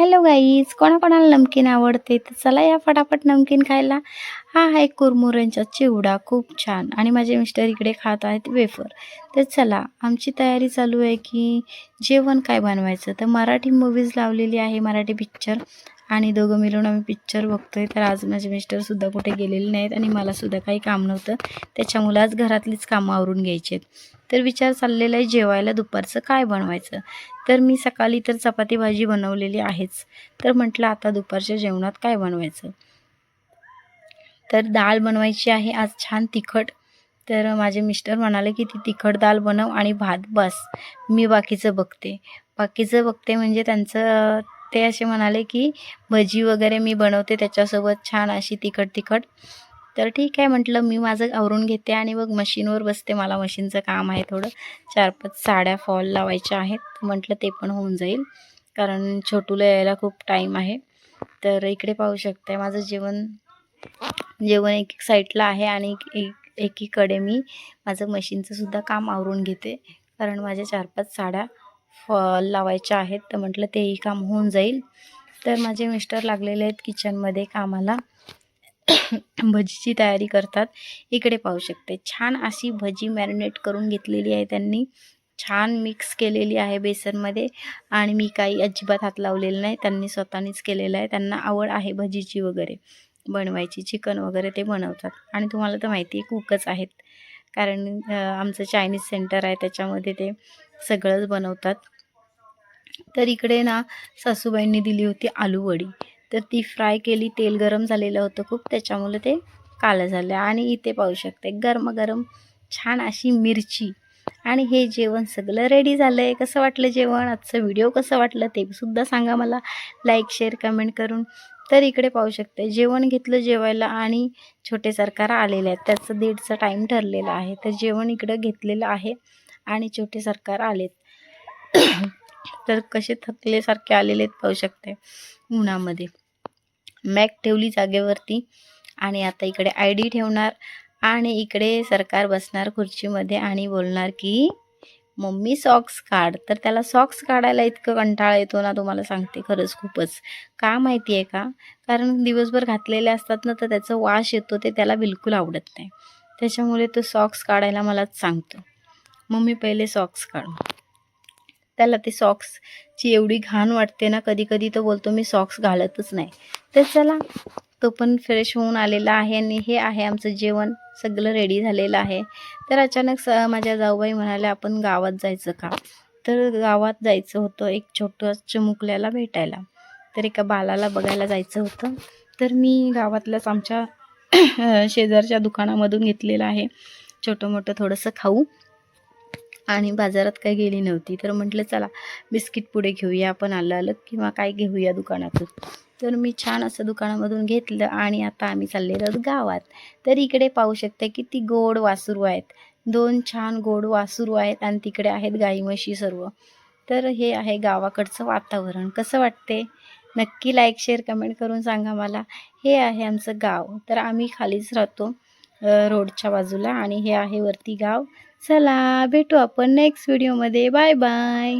Hello guys कोणाकोणाला नमकीन आवडते? तर चला या फटाफट नमकीन खायला. हा आहे कुरमुऱ्यांचा चिवडा खूप छान. आणि माझे मिस्टर इकडे खात आहेत वेफर. तर चला आमची तयारी चालू आहे की जेवण काय बनवायचं? तर मराठी मूवीज लावलेली आहे मराठी पिक्चर आणि दोघं मिळून आम्ही पिक्चर बघतोय. तर आज माझे मिस्टरसुद्धा कुठे गेलेले नाहीत आणि मलासुद्धा काही काम नव्हतं. त्याच्यामुळे आज घरातलीच कामं आवरून घ्यायची आहेत. तर विचार चाललेला आहे जेवायला दुपारचं काय बनवायचं? तर मी सकाळी तर चपाती भाजी बनवलेली आहेच. तर म्हटलं आता दुपारच्या जेवणात काय बनवायचं? तर डाळ बनवायची आहे. आज छान तिखट. तर माझे मिस्टर म्हणाले की ती तिखट दाळ बनव आणि भात बस. मी बाकीचं बघते. बाकीचं बघते म्हणजे त्यांचं ते असे म्हणाले की भजी वगैरे मी बनवते त्याच्यासोबत छान अशी तिखट तिखट तर ठीक आहे म्हटलं मी माझं आवरून घेते आणि मग मशीनवर बसते. मला मशीनचं काम आहे थोडं. चार पाच साड्या फॉल लावायच्या आहेत. म्हटलं ते पण होऊन जाईल. कारण छोटूला यायला खूप टाईम आहे. तर इकडे पाहू शकते माझं जेवण जेवण एक एक साईडला आहे आणि एक एकीकडे मी माझं मशीनचं सुद्धा काम आवरून घेते. कारण माझ्या चार पाच साड्या फॉल लावायच्या आहेत तर म्हटलं तेही काम होऊन जाईल. तर माझे मिस्टर लागलेले आहेत किचनमध्ये कामाला. भजीची तयारी करतात. इकडे पाहू शकते. छान अशी भजी मॅरिनेट करून घेतलेली आहे त्यांनी. छान मिक्स केलेली आहे बेसनमध्ये. आणि मी काही अजिबात हात लावलेलं नाही. त्यांनी स्वतःनीच केलेलं आहे. त्यांना आवड आहे भजीची वगैरे. बनवायची चिकन वगैरे ते बनवतात. आणि तुम्हाला तर माहिती आहे कुकच आहेत. कारण आमचं चायनीज सेंटर आहे. त्याच्यामध्ये ते सगळंच बनवतात. तर इकडे ना सासूबाईंनी दिली होती आलूवडी तर ती फ्राय केली तेल गरम झालेलं होतं खूप त्याच्यामुळे ते कालं झालं. आणि इथे पाहू शकते गरम छान अशी मिरची आणि हे जेवण सगळं रेडी झालं आहे कसं वाटलं जेवण? आजचं व्हिडिओ कसं वाटलं ते सुद्धा सांगा मला. लाईक शेअर कमेंट करून. तर इकडे पाहू शकते जेवण घेतलं जेवायला आणि छोटे सरकार आलेले आहेत. त्याचं दीडचा टाईम ठरलेला आहे. तर जेवण इकडं घेतलेलं आहे. आणि छोटे सरकार आलेत. तर कसे थकलेसारखे आलेले आहेत पाहू शकते. उन्हामध्ये. मॅक ठेवली जागेवरती आणि आता इकडे आय डी ठेवणार आणि इकडे सरकार बसणार खुर्चीमध्ये आणि बोलणार की मम्मी सॉक्स काढ. तर त्याला सॉक्स काढायला इतकं कंटाळा येतो ना तुम्हाला सांगते खरंच खूपच. का माहिती आहे का? कारण दिवसभर घातलेले असतात ना तर त्याचा वास येतो ते त्याला बिलकुल आवडत नाही. त्याच्यामुळे तो सॉक्स काढायला मलाच सांगतो. मग मी पहिले सॉक्स काढू त्याला ते सॉक्सची एवढी घाण वाटते ना कधी कधी तो बोलतो मी सॉक्स घालतच नाही. तर चला तो पण फ्रेश होऊन आलेला आहे आणि हे आहे आमचं जेवण. सगळं रेडी झालेलं आहे. तर अचानक स माझ्या जाऊबाई म्हणाले आपण गावात जायचं का? तर गावात जायचं होतं एक छोटं चिमुकल्याला भेटायला. तर एका बालाला बघायला जायचं होतं. तर मी गावातल्याच आमच्या शेजारच्या दुकानामधून घेतलेलं आहे. छोटं मोठं थोडंसं खाऊ. आणि बाजारात काही गेली नव्हती. तर म्हटलं चला बिस्किट पुढे घेऊया आपण आलं आलं किंवा काय घेऊया दुकानातून. तर मी छान असं दुकानामधून घेतलं आणि आता आम्ही चाललेलो गावात. तर इकडे पाहू शकते किती गोड वासरू आहेत. दोन छान गोड वासरू आहेत आणि तिकडे आहेत गाई म्हशी सर्व. तर हे आहे गावाकडचं वातावरण. कसं वाटते नक्की लाईक शेअर कमेंट करून सांगा मला. हे आहे आमचं गाव. तर आम्ही खालीच राहतो. रोडच्या बाजूला आणि हे आहे वरती गाव. चला भेटू आपण नेक्स्ट व्हिडिओमध्ये बाय बाय